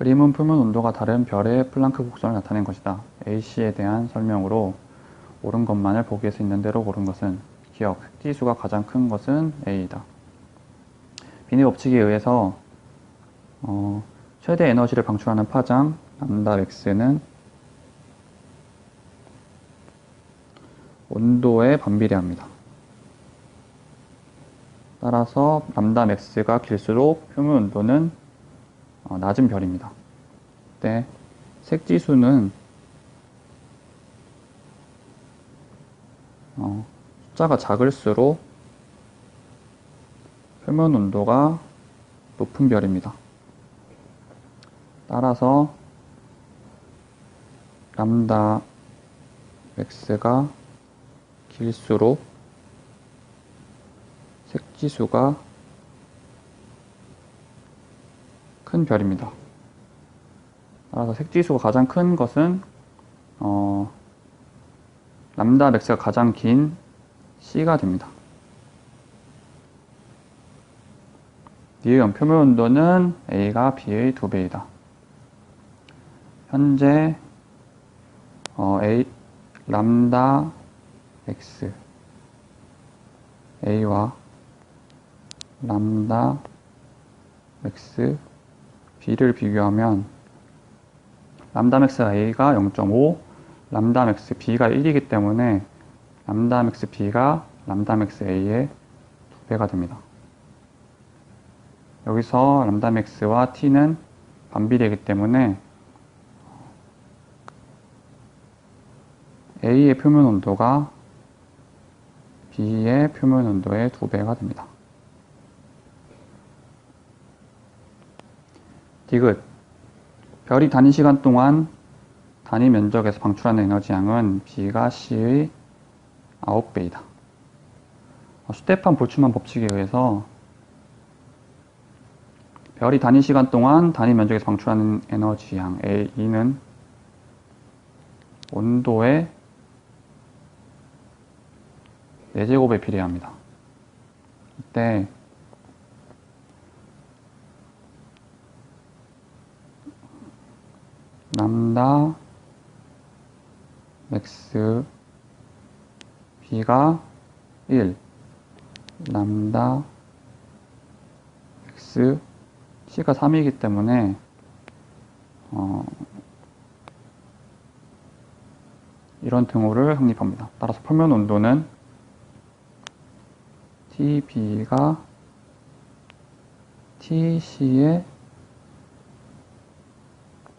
그림은 표면 온도가 다른 별의 플랑크 곡선을 나타낸 것이다. A씨에 대한 설명으로 옳은 것만을 보기에서 있는 대로 고른 것은 기억, 색지수가 가장 큰 것은 A이다. 비닐 법칙에 의해서 어, 최대 에너지를 방출하는 파장 람다 맥스는 온도에 반비례합니다. 따라서 람다 맥스가 길수록 표면 온도는 어, 낮은 별입니다. 때 색지수는 어, 숫자가 작을수록 표면 온도가 높은 별입니다. 따라서 람다 맥스가 길수록 색지수가 큰 별입니다. 따라서 색지수가 가장 큰 것은 어, 람다 맥스가 가장 긴 C가 됩니다. 니은 표면 온도는 A가 B의 두 배이다. 현재 어, A 람다 X A와 람다 X B를 비교하면 람다 맥스 A가 0.5, 람다 맥스 B가 1이기 때문에 람다 맥스 B가 람다 맥스 A의 2배가 됩니다. 여기서 람다 맥스와 T는 반비례이기 때문에 A의 표면 온도가 B의 표면 온도의 2배가 됩니다. 디귿 별이 단위 시간 동안 단위 면적에서 방출하는 에너지 양은 B가 C의 9배이다. 슈테판 볼츠만 법칙에 의해서 별이 단위 시간 동안 단위 면적에서 방출하는 에너지 양 A는 온도의 4제곱에 비례합니다. 이때 람다. 맥스 b가 1 람다. X c가 3이기 때문에 어, 이런 등호를 확립합니다. 따라서 표면 온도는 TB가 TC의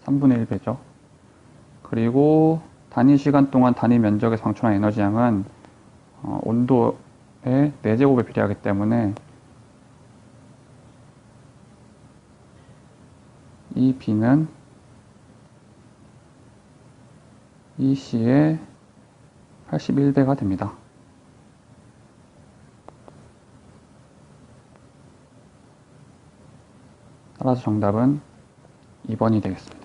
3분의 1배죠. 그리고 단위 시간 동안 단위 면적에서 방출한 에너지 양은 어, 온도의 4제곱에 비례하기 때문에 이 B는 이 C의 81배가 됩니다. 따라서 정답은 2번이 되겠습니다.